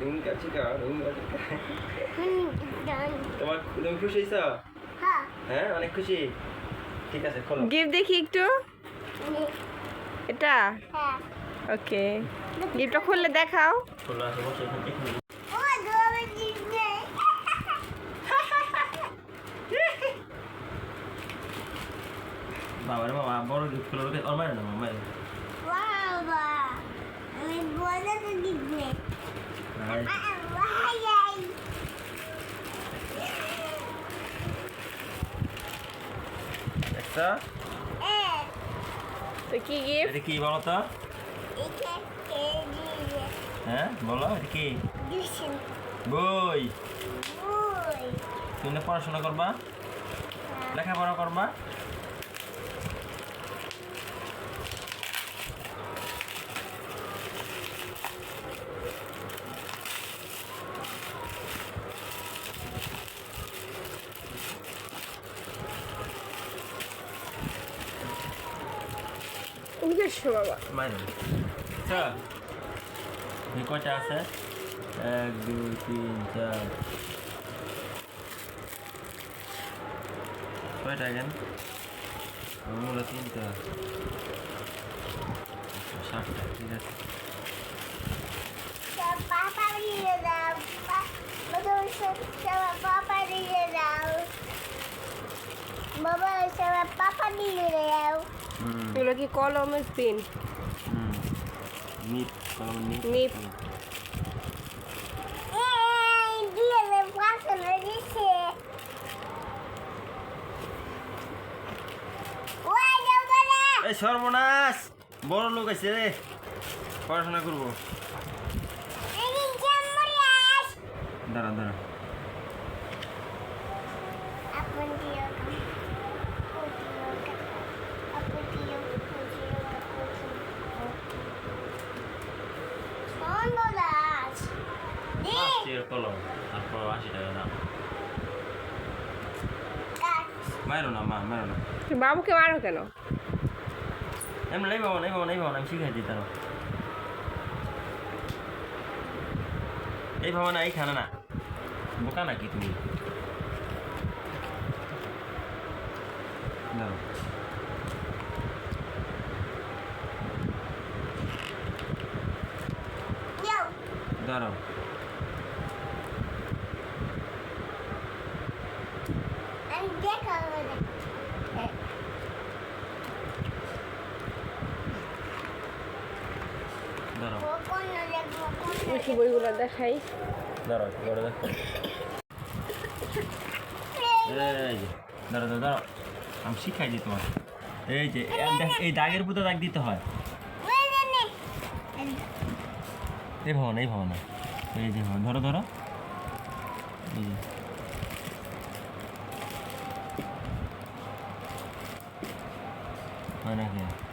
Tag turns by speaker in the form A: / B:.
A: ডুমকা চিকা
B: হুম ডান
A: তোমার তুমি খুশি হয়েছ?
B: হ্যাঁ।
A: হ্যাঁ অনেক খুশি? ঠিক আছে খোলো।
C: গিফট দেখি একটু। এটা?
B: হ্যাঁ।
C: ওকে। গিফটটা খুললে দেখাও।
A: খোলো আসে বসে এখানে বড় গিফট খোলো ওর মায়ের না মায়ের
B: বাবা। আমি বলে তো গিফট নেই
A: আর
B: বাই
A: একটা
B: এ
C: তো কি গিফট
A: এটা কি বলো তো
B: এটা কে দিয়ে
A: হ্যাঁ বলো এটা কি
B: দিছেন
A: বই
B: ওই
A: তুমি না পড়াশোনা করবা লেখাপড়া করবা
C: নিজস্ব বাবা
A: মাইনে আচ্ছা এই কয়টা আছে এক দুই তিন চার কয়টা এখান মূলা তিনটা সাতটা ঠিক আছে
B: পাপা দিয়ে দাও বাবা সব পাপা দিয়ে দাও বাবা সব পাপা দিয়ে দাও
A: হুম
C: এগুলো কি কলমের পেন
A: নিপ কলম নিপ।
B: এই
A: সর্বনাশ! বড় লোক আছে রে। পড়াশোনা করব। দাঁড়া দাঁড়া।
B: দি
A: পাঁচটির কলম আশি টাকা দাম মারো না মা মারো না
C: বাবুকে মারো কেন
A: এমনি নেই বাবা নেই বাবা নেই বাবা আমি শিখাই দিই তারা এই ভাবা না এই খানা না বোকা নাকি তুমি
B: যাও
A: দাঁড়াও
B: দেখা
C: বইগুলো দেখাই।
A: দাঁড়াও বড় দেখো। এই যে দাঁড়াও দাঁড়াও আমি শিখাই দিই তোমার এই যে এই দাগের পুতো দাগ দিতে হয়। এই ভাবনা এই ভাবনা। এই যে ধরো ধরো। এই যে। Mana?